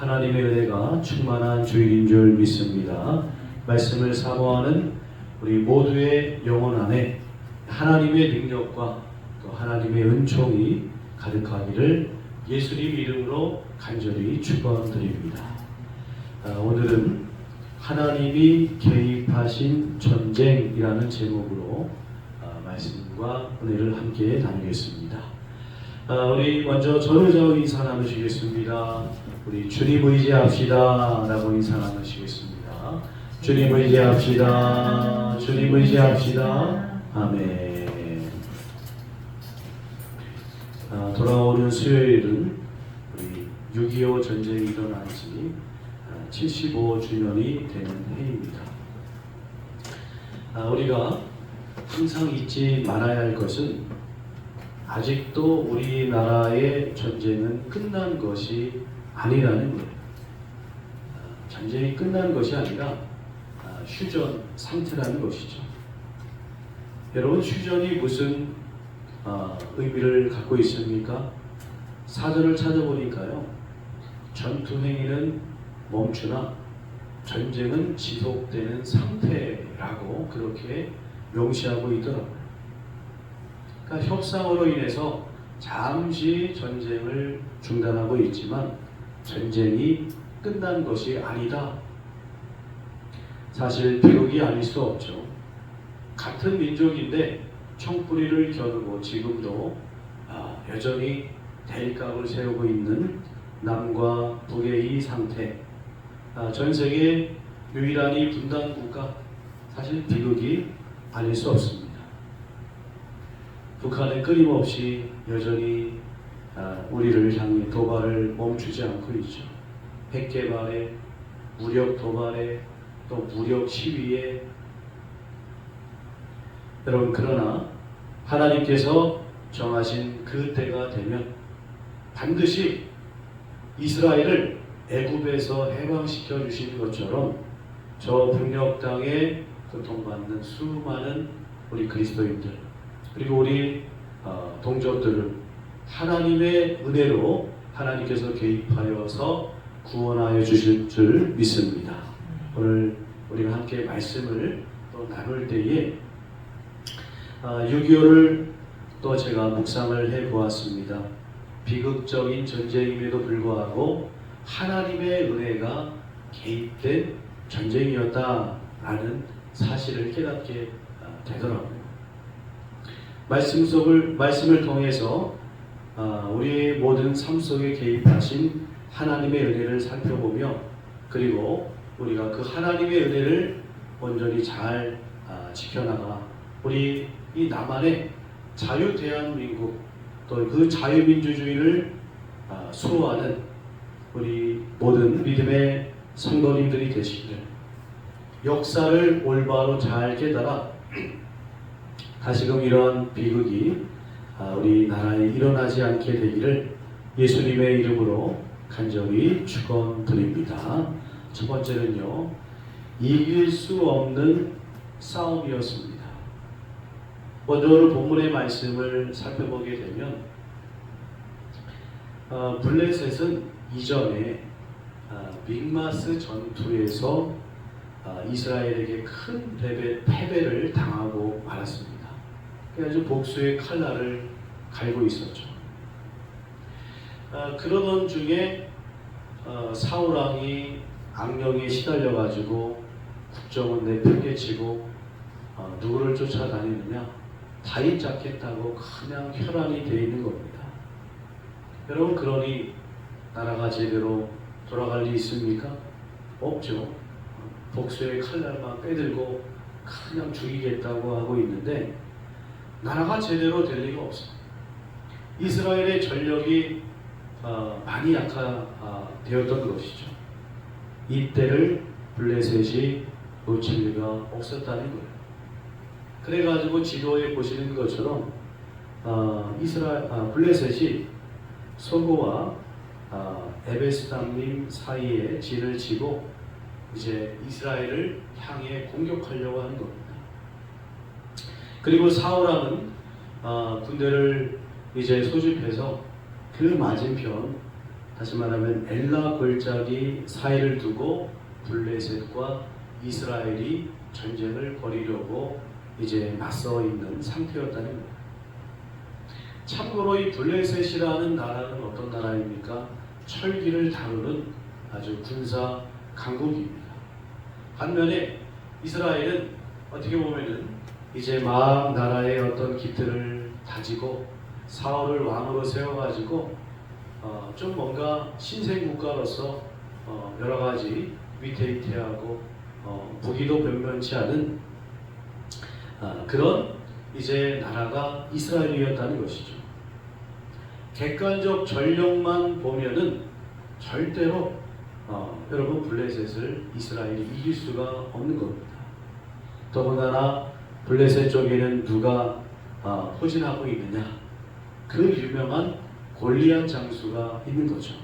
하나님의 은혜가 충만한 주일인 줄 믿습니다. 말씀을 사모하는 우리 모두의 영혼 안에 하나님의 능력과 또 하나님의 은총이 가득하기를 예수님 이름으로 간절히 축원드립니다. 아, 오늘은 하나님이 개입하신 전쟁이라는 제목으로 아, 말씀과 은혜를 함께 나누겠습니다. 아, 우리 먼저 전우자로 인사 나누시겠습니다. 우리 주님 의지합시다 라고 인사 나누시겠습니다. 주님 의지합시다. 주님 의지합시다. 아멘. 아, 돌아오는 수요일은 우리 6.25 전쟁이 일어난 지 75주년이 되는 해입니다. 아, 우리가 항상 잊지 말아야 할 것은 아직도 우리나라의 전쟁은 끝난 것이 아니라는 거예요. 아, 전쟁이 끝난 것이 아니라 아, 휴전 상태라는 것이죠. 여러분 휴전이 무슨 아, 의미를 갖고 있습니까? 사전을 찾아보니까요. 전투 행위는 멈추나 전쟁은 지속되는 상태라고 그렇게 명시하고 있더라고요. 그러니까 협상으로 인해서 잠시 전쟁을 중단하고 있지만 전쟁이 끝난 것이 아니다. 사실 비극이 아닐 수 없죠. 같은 민족인데 총뿌리를 겨누고 지금도 아, 여전히 대립각을 세우고 있는 남과 북의 이 상태, 아, 전 세계 유일한 이 분단 국가, 사실 비극이 아닐 수 없습니다. 북한은 끊임없이 여전히 아, 우리를 향해 도발을 멈추지 않고 있죠. 핵 개발에, 무력 도발에, 또 무력 시위에. 여러분 그러나 하나님께서 정하신 그 때가 되면 반드시 이스라엘을 애굽에서 해방시켜 주신 것처럼 저 북녘 땅에 고통받는 수많은 우리 그리스도인들 그리고 우리 어, 동족들을 하나님의 은혜로 하나님께서 개입하여서 구원하여 주실 줄 믿습니다. 오늘 우리가 함께 말씀을 또 나눌 때에 아, 6.25를 또 제가 묵상을 해 보았습니다. 비극적인 전쟁임에도 불구하고 하나님의 은혜가 개입된 전쟁이었다라는 사실을 깨닫게 아, 되더라고요. 말씀 속을 말씀을 통해서 아, 우리의 모든 삶 속에 개입하신 하나님의 은혜를 살펴보며 그리고 우리가 그 하나님의 은혜를 온전히 잘 아, 지켜나가 우리 이 남한의 자유 대한민국 또 그 자유민주주의를 아, 수호하는 우리 모든 믿음의 성도님들이 되시기를 역사를 올바로 잘 깨달아 다시금 이러한 비극이 아, 우리 나라에 일어나지 않게 되기를 예수님의 이름으로 간절히 축원드립니다. 첫 번째는요 이길 수 없는 싸움이었습니다. 먼저 오늘 본문의 말씀을 살펴보게 되면 어, 블레셋은 이전에 아, 믹마스 전투에서 아, 이스라엘에게 큰 패배, 패배를 당하고 말았습니다. 그래서 복수의 칼날을 갈고 있었죠. 아, 그러던 중에 어, 사울 왕이 악령에 시달려 가지고 국정은 내팽개치고 어, 누구를 쫓아다니느냐 다윗 잡겠다고 그냥 혈안이 되어 있는 겁니다. 여러분 그러니 나라가 제대로 돌아갈 리 있습니까? 없죠. 복수의 칼날만 빼들고 그냥 죽이겠다고 하고 있는데 나라가 제대로 될 리가 없어. 이스라엘의 전력이 어, 많이 약화되었던 것이죠. 이때를 블레셋이 놓칠 리가 없었다는 거예요. 그래가지고 지도에 보시는 것처럼 어, 이스라엘 아, 블레셋이 소고와 아, 에베스담님 사이에 진을 치고 이제 이스라엘을 향해 공격하려고 하는 겁니다. 그리고 사울왕은 아, 군대를 이제 소집해서 그 맞은편 다시 말하면 엘라 골짜기 사이를 두고 블레셋과 이스라엘이 전쟁을 벌이려고 이제 맞서 있는 상태였다는 거예요. 참고로 이 블레셋이라는 나라는 어떤 나라입니까? 철기를 다루는 아주 군사 강국입니다. 반면에 이스라엘은 어떻게 보면은 이제 막 나라의 어떤 기틀을 다지고 사울을 왕으로 세워가지고 어, 좀 뭔가 신생 국가로서 어, 여러 가지 위태위태하고 어, 무기도 변변치 않은 아, 그런 이제 나라가 이스라엘이었다는 것이죠. 객관적 전력만 보면은 절대로 어, 여러분 블레셋을 이스라엘이 이길 수가 없는 겁니다. 더군다나 블레셋 쪽에는 누가 어, 포진하고 있느냐? 그 유명한 골리앗 장수가 있는 거죠.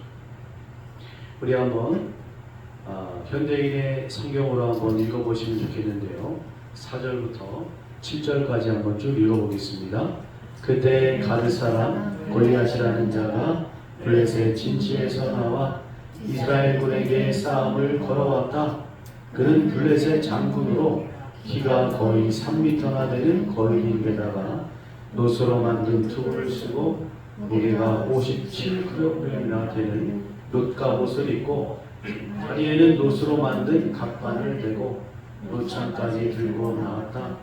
우리 한번 어, 현대인의 성경으로 한번 읽어보시면 좋겠는데요. 4절부터 7절까지 한번 쭉 읽어보겠습니다. 그때 가드 사람 골리앗이라는 자가 블레셋 진치에서 나와 이스라엘 군에게 싸움을 걸어왔다. 그는 블레셋 장군으로 키가 거의 3미터나 되는 거인인데다가 노스로 만든 투구를 쓰고 무게가 57kg이나 되는 룻갑옷을 입고 다리에는 노스로 만든 각반을 대고 노창까지 들고 나왔다.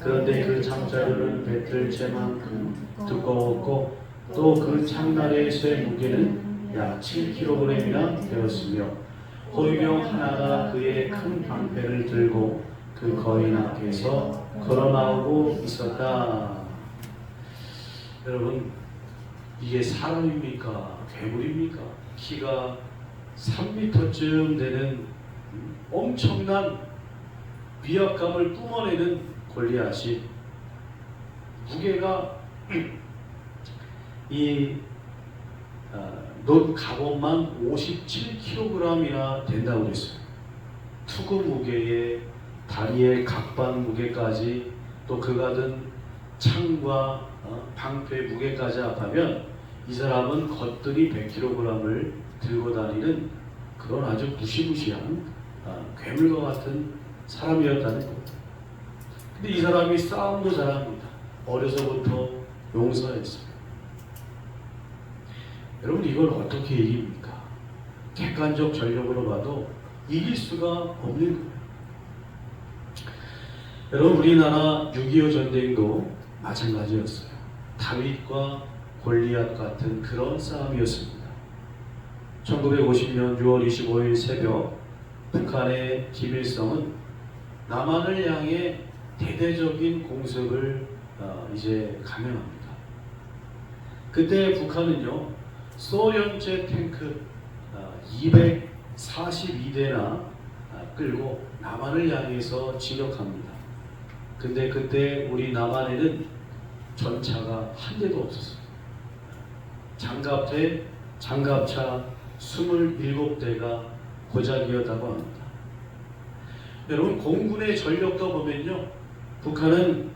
그런데 그 창자루는 배틀 채만큼 두꺼웠고 또그쇠 무게는 약 7kg이나 되었으며 호위병 하나가 그의 큰 방패를 들고 그 거인 앞에서 걸어 나오고 있었다. 여러분 이게 사람입니까? 괴물입니까? 키가 3m쯤 되는 엄청난 위압감을 뿜어내는 골리앗이 무게가 이 어, 노 갑옷만 57kg이나 된다고 그랬어요. 투구 무게에 다리의 각반 무게까지 또 그가 든 창과 어, 방패 무게까지 합하면 이 사람은 겉들이 100kg을 들고 다니는 그런 아주 무시무시한 어, 괴물과 같은 사람이었다는 겁니다. 근데 이 사람이 싸움도 잘합니다. 어려서부터 용서했어요. 여러분 이걸 어떻게 이깁니까? 객관적 전력으로 봐도 이길 수가 없는 거예요. 여러분 우리나라 6.25 전쟁도 마찬가지였어요. 다윗과 골리앗 같은 그런 싸움이었습니다. 1950년 6월 25일 새벽 북한의 김일성은 남한을 향해 대대적인 공습을 어, 이제 감행합니다. 그때 북한은요 소련제 탱크 어, 242대나 어, 끌고 남한을 향해서 진격합니다. 근데 그때 우리 남한에는 전차가 한 대도 없었어요. 장갑대, 장갑차 27대가 고작이었다고 합니다. 여러분 공군의 전력도 보면요. 북한은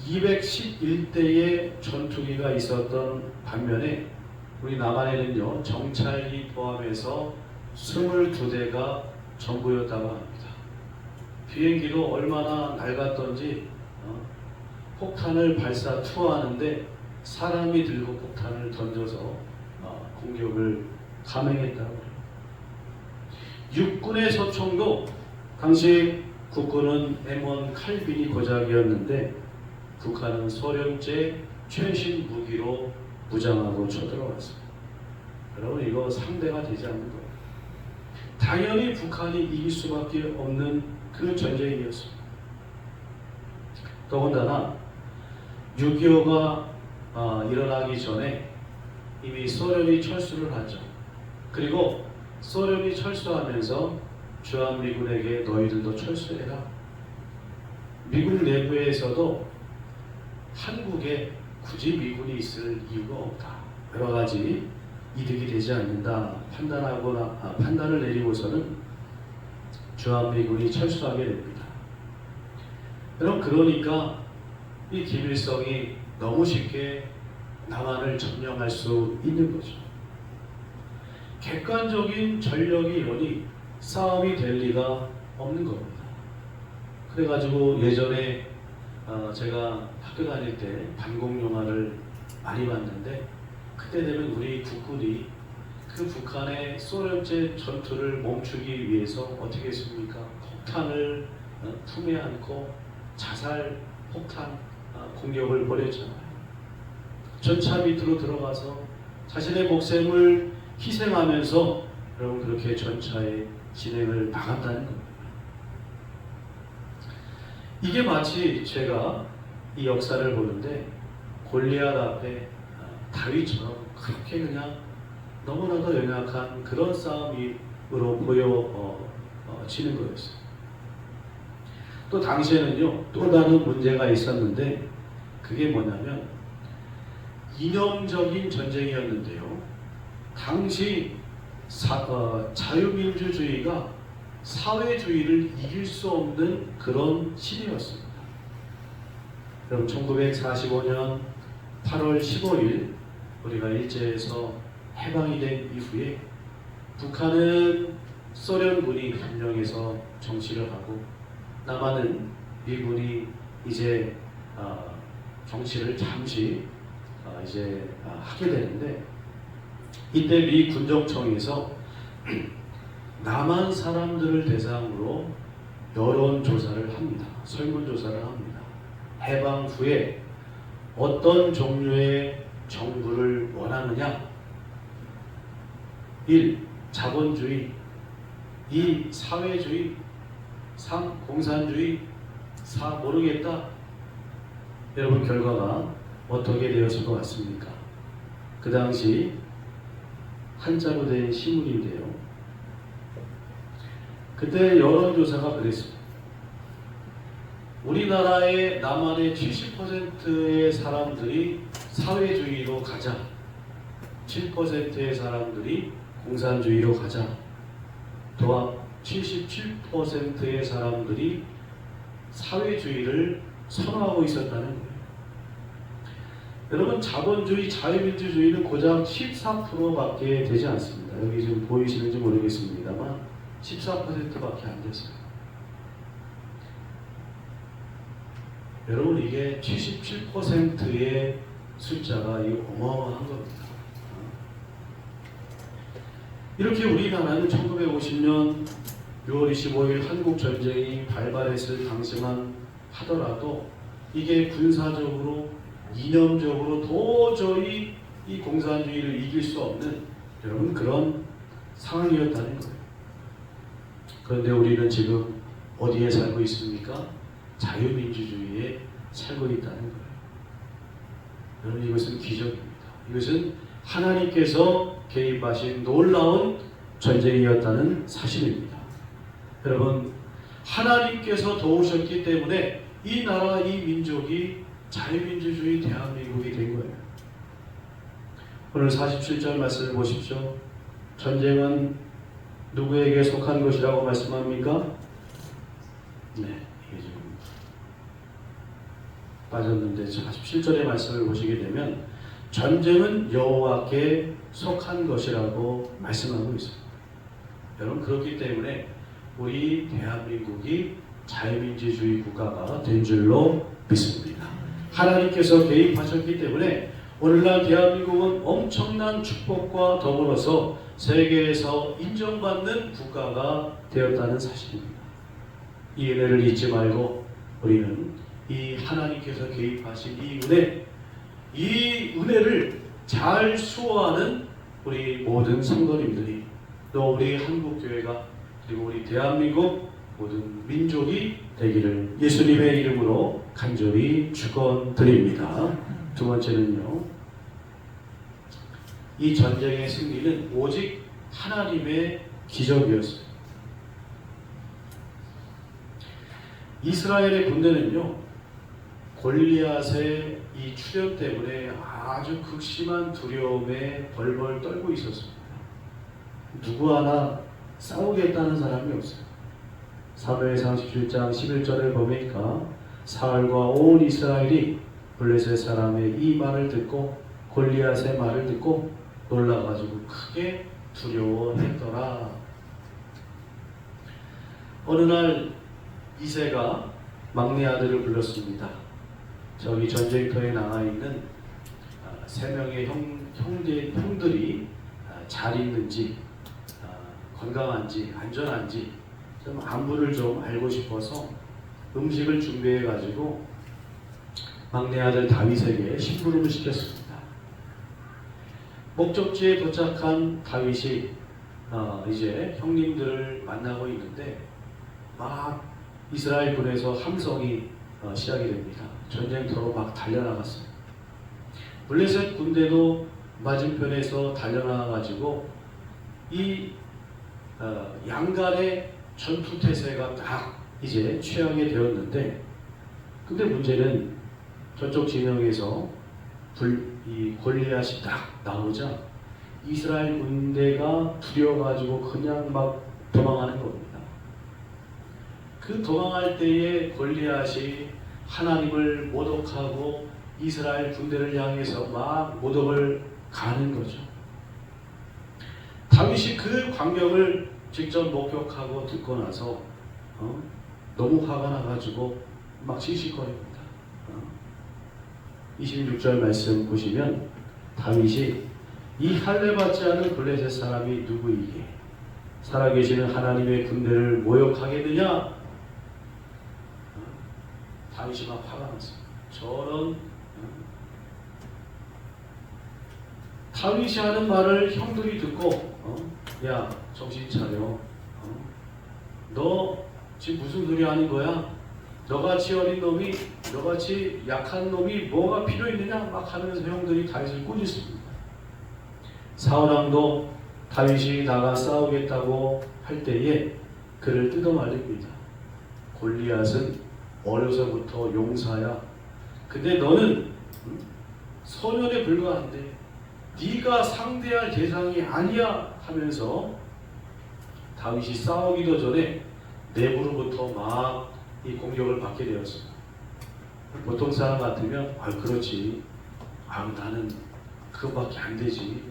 211대의 전투기가 있었던 반면에 우리 남한에는요. 정찰기 포함해서 22대가 전부였다고 합니다. 비행기도 얼마나 낡았던지 어? 폭탄을 발사 투하하는데 사람이 들고 폭탄을 던져서 어, 공격을 감행했다고. 육군의 서총도 당시 국군은 M1 칼빈이 고작이었는데 북한은 소련제 최신 무기로 무장하고 쳐들어왔습니다. 여러분 이거 상대가 되지 않는 거예요. 당연히 북한이 이길 수밖에 없는 그 전쟁이었습니다. 더군다나 6.25가 어, 일어나기 전에 이미 소련이 철수를 하죠. 그리고 소련이 철수하면서 주한미군에게 너희들도 철수해라. 미국 내부에서도 한국에 굳이 미군이 있을 이유가 없다. 여러 가지 이득이 되지 않는다 판단하거나 아, 판단을 내리고서는 주한미군이 철수하게 됩니다. 여러분 그러니까 이 김일성이 너무 쉽게 남한을 점령할 수 있는 거죠. 객관적인 전력이 이러니 싸움이 될 리가 없는 겁니다. 그래가지고 예전에 어, 제가 학교 다닐 때 반공 영화를 많이 봤는데 그때 되면 우리 국군이 그 북한의 소련제 전투를 멈추기 위해서 어떻게 했습니까? 폭탄을 어, 품에 안고 자살 폭탄 어, 공격을 벌였잖아요. 전차 밑으로 들어가서 자신의 목숨을 희생하면서 여러분 그렇게 전차의 진행을 막았다는 겁니다. 이게 마치 제가 이 역사를 보는데 골리앗 앞에 아, 다윗처럼 그렇게 그냥 너무나도 연약한 그런 싸움으로 보여지는 거였어요. 또 당시에는요 또 다른 문제가 있었는데 그게 뭐냐면 이념적인 전쟁이었는데요. 당시 사- 어, 자유민주주의가 사회주의를 이길 수 없는 그런 시대였습니다. 그럼 1945년 8월 15일 우리가 일제에서 해방이 된 이후에 북한은 소련군이 점령해서 정치를 하고 남한은 미군이 이제 어, 정치를 잠시 어, 이제 어, 하게 되는데 이때 미 군정청에서 남한 사람들을 대상으로 여론 조사를 합니다. 설문 조사를 합니다. 해방 후에 어떤 종류의 정부를 원하느냐? 1. 자본주의 2. 사회주의 3. 공산주의 4. 모르겠다. 여러분 결과가 어떻게 되었을 것 같습니까? 그 당시 한자로 된 신문인데요. 그때 여론조사가 그랬습니다. 우리나라의 남한의 70%의 사람들이 사회주의로 가자. 7%의 사람들이 공산주의로 가자. 또한 77%의 사람들이 사회주의를 선호하고 있었다는 거예요. 여러분 자본주의, 자유민주주의는 고작 14%밖에 되지 않습니다. 여기 지금 보이시는지 모르겠습니다만 14%밖에 안 됐어요. 여러분 이게 77%의 숫자가 이 어마어마한 겁니다. 이렇게 우리나라는 1950년 6월 25일 한국 전쟁이 발발했을 당시만 하더라도 이게 군사적으로 이념적으로 도저히 이 공산주의를 이길 수 없는 여러분 그런 상황이었다는 거예요. 그런데 우리는 지금 어디에 살고 있습니까? 자유민주주의에 살고 있다는 거예요. 여러분 이것은 기적입니다. 이것은 하나님께서 개입하신 놀라운 전쟁이었다는 사실입니다. 여러분 하나님께서 도우셨기 때문에 이 나라 이 민족이 자유민주주의 대한민국이 된 거예요. 오늘 47절 말씀을 보십시오. 전쟁은 누구에게 속한 것이라고 말씀합니까? 네, 빠졌는데 47절의 말씀을 보시게 되면 전쟁은 여호와께 속한 것이라고 말씀하고 있습니다. 여러분 그렇기 때문에 우리 대한민국이 자유민주주의 국가가 된 줄로 믿습니다. 하나님께서 개입하셨기 때문에 오늘날 대한민국은 엄청난 축복과 더불어서 세계에서 인정받는 국가가 되었다는 사실입니다. 이 은혜를 잊지 말고 우리는 이 하나님께서 개입하신 이 은혜, 이 은혜를 잘 수호하는 우리 모든 성도님들이 또 우리 한국 교회가 그리고 우리 대한민국 모든 민족이 되기를 예수님의 이름으로 간절히 축원드립니다. 두 번째는요. 이 전쟁의 승리는 오직 하나님의 기적이었어요. 이스라엘의 군대는요. 골리앗의 이 출현 때문에 아주 극심한 두려움에 벌벌 떨고 있었습니다. 누구 하나 싸우겠다는 사람이 없어요. 사무엘상 17장 11절을 보니까 사울과 온 이스라엘이 블레셋 사람의 이 말을 듣고 골리앗의 말을 듣고 놀라가지고 크게 두려워했더라. 어느 날 이세가 막내 아들을 불렀습니다. 저기 전쟁터에 나가 있는 아, 세 명의 형, 형제, 형들이 아, 잘 있는지 아, 건강한지 안전한지 좀 안부를 좀 알고 싶어서 음식을 준비해 가지고 막내 아들 다윗에게 심부름을 시켰습니다. 목적지에 도착한 다윗이 어, 이제 형님들을 만나고 있는데 막 이스라엘 군에서 함성이 어, 시작이 됩니다. 전쟁터로 막 달려나갔어요. 블레셋 군대도 맞은편에서 달려나가가지고 이 어, 양간의 전투 태세가 딱 이제 취하게 되었는데 근데 문제는 저쪽 진영에서 불, 이 골리앗이 딱 나오자 이스라엘 군대가 두려워가지고 그냥 막 도망하는 겁니다. 그 도망할 때에 골리앗이 하나님을 모독하고 이스라엘 군대를 향해서 막 모독을 가는 거죠. 다윗이 그 광경을 직접 목격하고 듣고 나서 어? 너무 화가 나가지고 막 시시거립니다. 어? 26절 말씀 보시면 다윗이 이 할례 받지 않은 블레셋 사람이 누구이게 살아계시는 하나님의 군대를 모욕하겠느냐? 어? 다윗이 막 화가 났어요. 저런 어? 다윗이 하는 말을 형들이 듣고 어? 야 정신 차려 어? 너 지금 무슨 소리 하는 거야? 너같이 어린 놈이 너같이 약한 놈이 뭐가 필요 있느냐 막 하면서 형들이 다윗을 꾸짖습니다. 사울왕도 다윗이 나가 싸우겠다고 할 때에 그를 뜯어 말립니다. 골리앗은 어려서부터 용사야. 근데 너는 음? 소년에 불과한데 네가 상대할 대상이 아니야 하면서 다윗이 싸우기도 전에 내부로부터 막 이 공격을 받게 되었습니다. 보통 사람 같으면 아 그렇지 아 나는 그거밖에 안 되지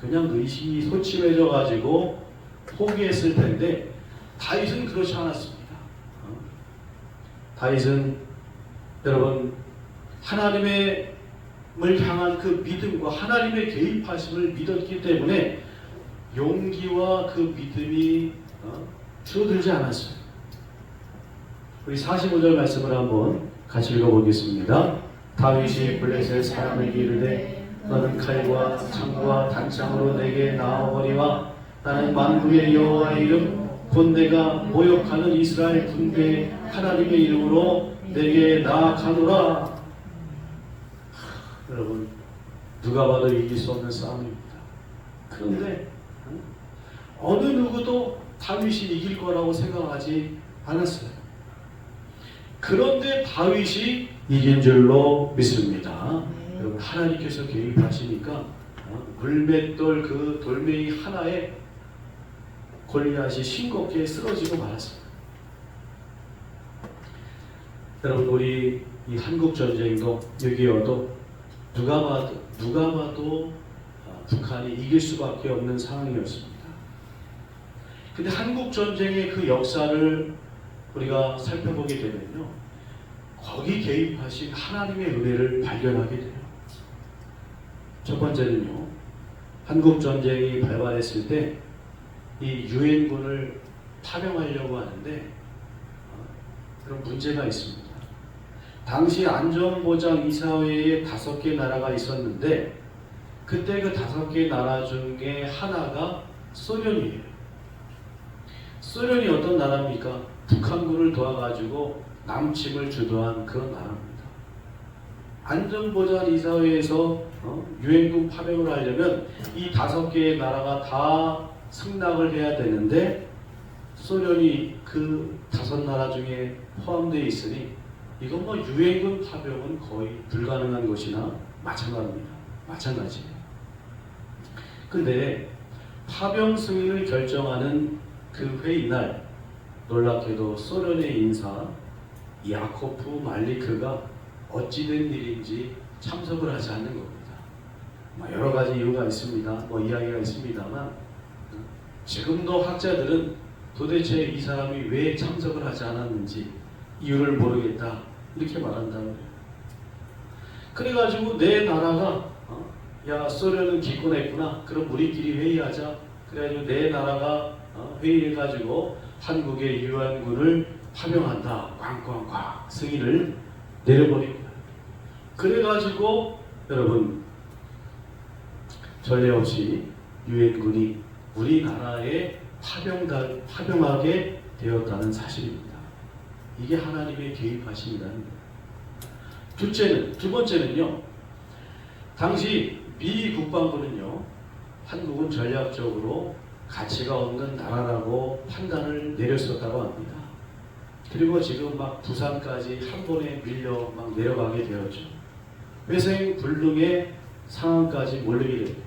그냥 의식이 소침해져 가지고 포기했을 텐데 다윗은 그렇지 않았습니다. 어? 다윗은 여러분 하나님의 을 향한 그 믿음과 하나님의 개입하심을 믿었기 때문에 용기와 그 믿음이 어? 줄어들지 않았어요. 우리 45절 말씀을 한번 같이 읽어보겠습니다. 다윗이 블레셋 사람에게 이르되 너는 칼과 창과 단창으로 내게 나아오거니와 나는 만군의 여호와의 이름 곧 내가 모욕하는 이스라엘 군대 하나님의 이름으로 내게 나아가노라. 여러분 누가 봐도 이길 수 없는 싸움입니다. 그런데 응? 어느 누구도 다윗이 이길 거라고 생각하지 않았어요. 그런데 다윗이 이긴 줄로 믿습니다. 네. 여러분 하나님께서 개입하시니까 어, 물맷돌 그 돌멩이 하나에 골리앗이 싱겁게 쓰러지고 말았습니다. 여러분 우리 이 한국 전쟁도 6.25도 누가 봐도 누가 봐도 어, 북한이 이길 수밖에 없는 상황이었습니다. 근데 한국 전쟁의 그 역사를 우리가 살펴보게 되면요, 거기 개입하신 하나님의 은혜를 발견하게 돼요. 첫 번째는요, 한국 전쟁이 발발했을 때 이 유엔군을 파병하려고 하는데 어, 그런 문제가 있습니다. 당시 안전보장 이사회에 다섯 개 나라가 있었는데 그때 그 다섯 개 나라 중에 하나가 소련이에요. 소련이 어떤 나라입니까? 북한군을 도와가지고 남침을 주도한 그런 나라입니다. 안전보장 이사회에서 어? 유엔군 파병을 하려면 이 다섯 개의 나라가 다 승낙을 해야 되는데 소련이 그 다섯 나라 중에 포함되어 있으니 이건 뭐 유엔군 파병은 거의 불가능한 것이나 마찬가지입니다. 마찬가지예요. 근데 파병 승인을 결정하는 그 회의 날 놀랍게도 소련의 인사 야코프 말리크가 어찌된 일인지 참석을 하지 않는 겁니다. 뭐 여러 가지 이유가 있습니다. 뭐 이야기가 있습니다만 지금도 학자들은 도대체 이 사람이 왜 참석을 하지 않았는지 이유를 모르겠다 이렇게 거예요. 그래가지고 내 나라가 어? 야 소련은 기권했구나 그럼 우리끼리 회의하자 그래가지고 내 나라가 어? 회의해가지고 한국의 유한군을 파병한다 꽝꽝꽝 승인을 내려버린 거예요. 그래가지고 여러분 전례 없이 유엔군이 우리나라에 파병다, 파병하게 되었다는 사실입니다. 이게 하나님의 개입하심이라는 거예요. 둘째는 두 번째는요. 당시 미 국방부는요. 한국은 전략적으로 가치가 없는 나라라고 판단을 내렸었다고 합니다. 그리고 지금 막 부산까지 한 번에 밀려 막 내려가게 되었죠. 회생 불능의 상황까지 몰리게 됩니다.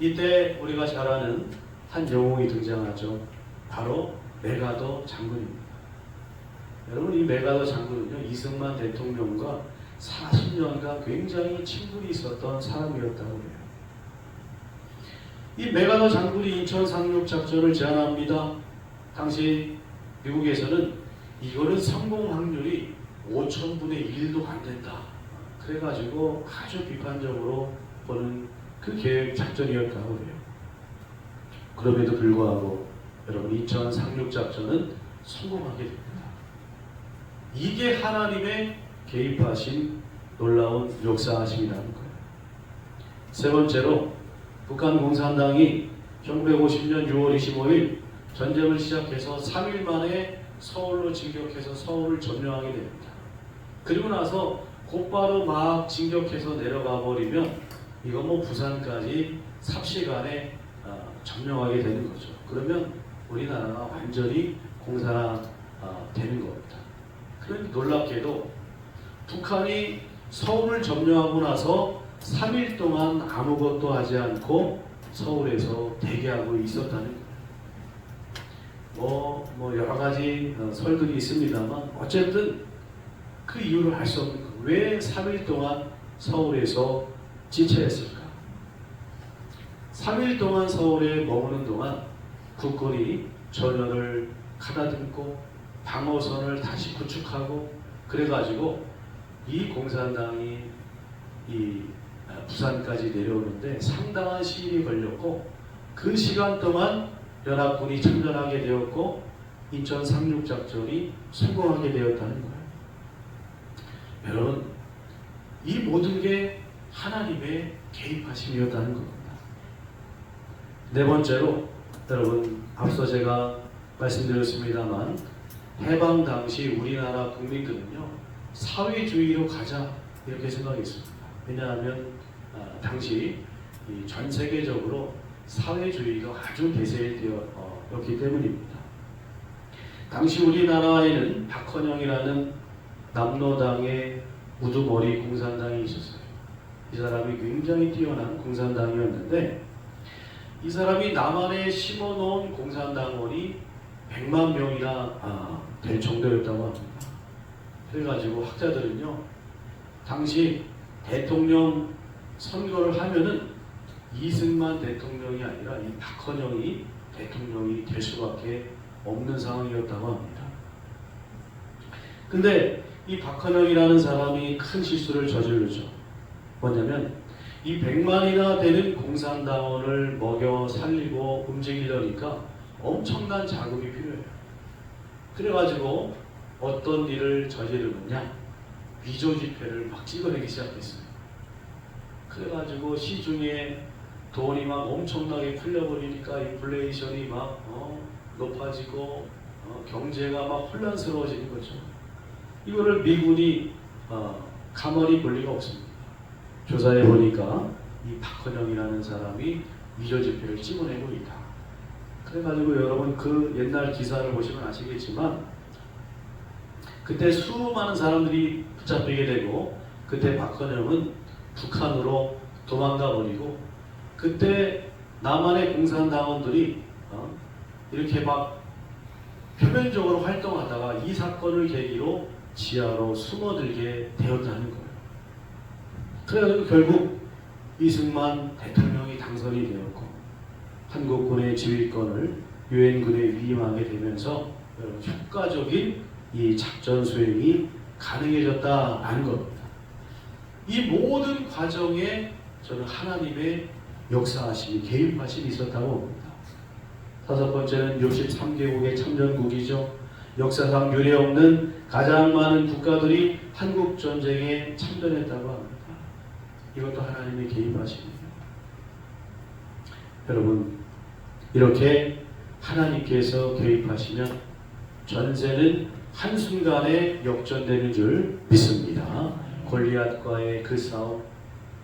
이때 우리가 잘 아는 한 영웅이 등장하죠. 바로 메가더 장군입니다. 여러분 이 메가더 장군은요 이승만 대통령과 40년간 굉장히 친분이 있었던 사람이었다고 해요. 이 메가더 장군이 인천 상륙 작전을 제안합니다. 당시 미국에서는 이거는 성공 확률이 5천분의 1도 안 된다. 그래가지고 아주 비판적으로 보는 그 계획 작전이었다고 해요. 그럼에도 불구하고 여러분 인천 상륙 작전은 성공하게 됩니다. 이게 하나님의 개입하신 놀라운 역사하심이라는 거예요. 세 번째로 북한 공산당이 1950년 6월 25일 전쟁을 시작해서 3일 만에 서울로 진격해서 서울을 점령하게 됩니다. 그리고 나서 곧바로 막 진격해서 내려가 버리면 이거 뭐 부산까지 삽시간에 어, 점령하게 되는 거죠. 그러면 우리나라가 완전히 공산화 어, 되는 겁니다. 그런데 놀랍게도 북한이 서울을 점령하고 나서 3일 동안 아무것도 하지 않고 서울에서 대기하고 있었다는. 뭐, 뭐 여러 가지 어, 설들이 있습니다만 어쨌든 그 이유를 알 수 없는 거예요. 왜 3일 동안 서울에서 지체했을까? 3일 동안 서울에 머무는 동안 국군이 전열을 가다듬고 방어선을 다시 구축하고 그래가지고 이 공산당이 이 아, 부산까지 내려오는데 상당한 시일이 걸렸고 그 시간 동안 연합군이 참전하게 되었고 인천 상륙 작전이 성공하게 되었다는 거예요. 여러분 이 모든 게 하나님의 개입하심이었다는 겁니다. 네 번째로 여러분 앞서 제가 말씀드렸습니다만 해방 당시 우리나라 국민들은요 사회주의로 가자 이렇게 생각했습니다. 왜냐하면 아, 당시 이전 세계적으로 사회주의가 아주 대세되었기 때문입니다. 당시 우리나라에는 박헌영이라는 남로당의 우두머리 공산당이 있었어요. 이 사람이 굉장히 뛰어난 공산당이었는데 이 사람이 남한에 심어놓은 공산당원이 100만 명이나 아, 될 정도였다고 합니다. 그래가지고 학자들은요, 당시 대통령 선거를 하면은 이승만 대통령이 아니라 이 박헌영이 대통령이 될 수밖에 없는 상황이었다고 합니다. 근데 이 박헌영이라는 사람이 큰 실수를 저지르죠. 뭐냐면 이 100만이나 되는 공산당원을 먹여 살리고 움직이려니까 엄청난 자금이 필요해요. 그래가지고 어떤 일을 저지르느냐 위조 지폐를 막 찍어내기 시작했어요. 그래가지고 시중에 돈이 막 엄청나게 풀려버리니까 인플레이션이 막 어, 높아지고 어, 경제가 막 혼란스러워지는 거죠. 이거를 미군이 어, 가만히 볼 리가 없습니다. 조사해 보니까 이 박헌영이라는 사람이 위조 지폐를 찍어내고 있다. 그래가지고 여러분 그 옛날 기사를 보시면 아시겠지만 그때 수많은 사람들이 붙잡히게 되고 그때 박헌영은 북한으로 도망가 버리고 그때 남한의 공산당원들이 어, 이렇게 막 표면적으로 활동하다가 이 사건을 계기로 지하로 숨어들게 되었다는 거예요. 그래가지고 결국 이승만 대통령이 당선이 되었고 한국군의 지휘권을 유엔군에 위임하게 되면서 여러분 효과적인 이 작전 수행이 가능해졌다는 겁니다. 이 모든 과정에 저는 하나님의 역사하심이 개입하심이 있었다고 봅니다. 다섯 번째는 63개국의 참전국이죠. 역사상 유례 없는 가장 많은 국가들이 한국 전쟁에 참전했다고 합니다. 이것도 하나님의 개입하심이에요. 여러분 이렇게 하나님께서 개입하시면 전세는 한순간에 역전되는 줄 믿습니다. 골리앗과의 그 싸움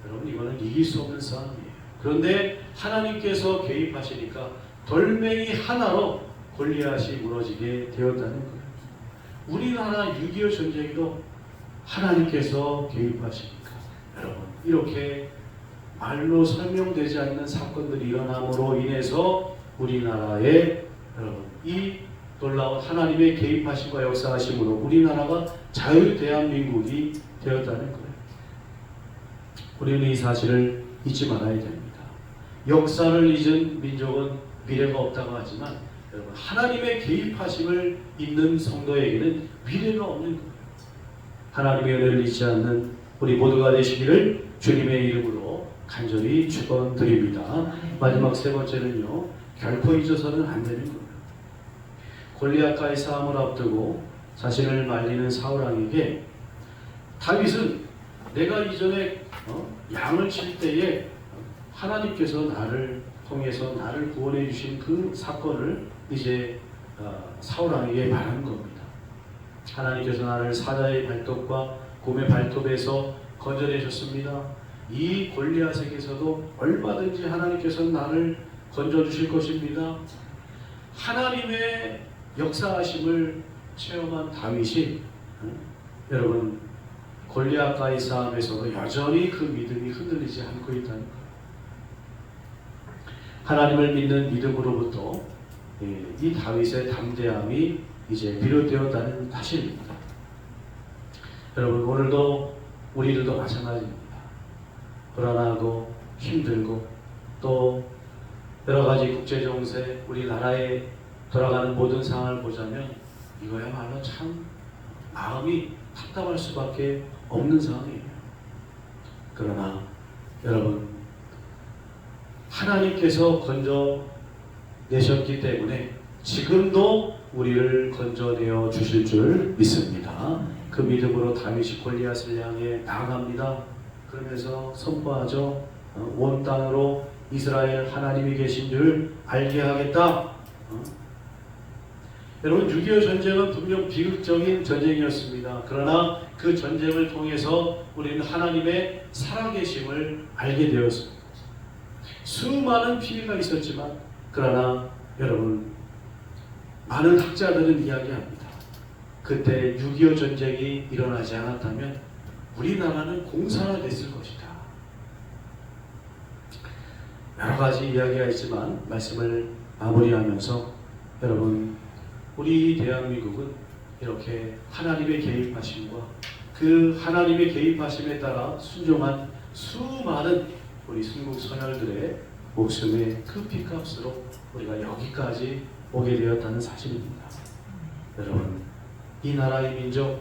여러분 이거는 이길 수 없는 싸움이에요. 그런데 하나님께서 개입하시니까 돌멩이 하나로 골리앗이 무너지게 되었다는 거예요. 우리나라 6.25 전쟁도 하나님께서 개입하시니까 여러분 이렇게 말로 설명되지 않는 사건들이 일어남으로 인해서 우리나라의 여러분 이 놀라운 하나님의 개입하심과 역사하심으로 우리나라가 자유 대한민국이 되었다는 거예요. 우리는 이 사실을 잊지 말아야 됩니다. 역사를 잊은 민족은 미래가 없다고 하지만 여러분 하나님의 개입하심을 있는 성도에게는 미래가 없는 거예요. 하나님의 은혜를 잊지 않는 우리 모두가 되시기를 주님의 이름으로 간절히 축원드립니다. 마지막 세 번째는요. 결코 잊어서는 안 되는 거예요. 골리앗과의 싸움을 앞두고 자신을 말리는 사울왕에게 다윗은 내가 이전에 어, 양을 칠 때에 하나님께서 나를 통해서 나를 구원해 주신 그 사건을 이제 어, 사울왕에게 말한 겁니다. 하나님께서 나를 사자의 발톱과 곰의 발톱에서 건져내셨습니다. 이 골리앗에게서도 얼마든지 하나님께서 나를 건져 주실 것입니다. 하나님의 역사하심을 체험한 다윗이 음, 여러분 골리앗과의 싸움에서도 여전히 그 믿음이 흔들리지 않고 있다는 것. 하나님을 믿는 믿음으로부터 예, 이 다윗의 담대함이 이제 비롯되었다는 사실입니다. 여러분 오늘도 우리들도 마찬가지입니다. 불안하고 힘들고 또 여러 가지 국제 정세 우리 나라에 돌아가는 모든 상황을 보자면 이거야말로 참 마음이 답답할 수밖에 없는 상황이에요. 그러나 여러분 하나님께서 건져 내셨기 때문에 지금도 우리를 건져내어 주실 줄 믿습니다. 그 믿음으로 다윗이 골리앗을 향해 나아갑니다. 그러면서 선포하죠. 어, 온 땅으로 이스라엘 하나님이 계신 줄 알게 하겠다. 어? 여러분 6.25 전쟁은 분명 비극적인 전쟁이었습니다. 그러나 그 전쟁을 통해서 우리는 하나님의 살아계심을 알게 되었습니다. 수많은 피해가 있었지만 그러나 여러분 많은 학자들은 이야기합니다. 그때 6.25 전쟁이 일어나지 않았다면 우리나라는 공산화 됐을 것이다. 여러 가지 이야기가 있지만 말씀을 마무리하면서 여러분 우리 대한민국은 이렇게 하나님의 개입하심과 그 하나님의 개입하심에 따라 순종한 수많은 우리 순국 선열들의 목숨의 그 피값으로 우리가 여기까지 오게 되었다는 사실입니다. 여러분, 이 나라의 민족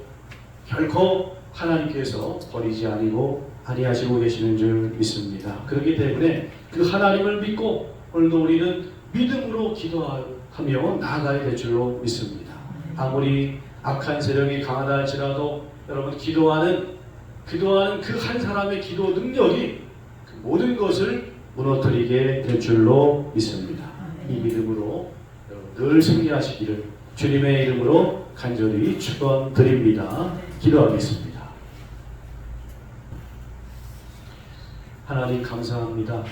결코 하나님께서 버리지 아니고 아니하시고 계시는 줄 믿습니다. 그렇기 때문에 그 하나님을 믿고 오늘도 우리는 믿음으로 기도하며 나아가야 될 줄로 믿습니다. 아무리 악한 세력이 강하다 할지라도 여러분 기도하는 기도하는 그 한 사람의 기도 능력이 그 모든 것을 무너뜨리게 될 줄로 믿습니다. 이 믿음으로 여러분 늘 승리하시기를 주님의 이름으로 간절히 축원드립니다. 기도하겠습니다. 하나님 감사합니다.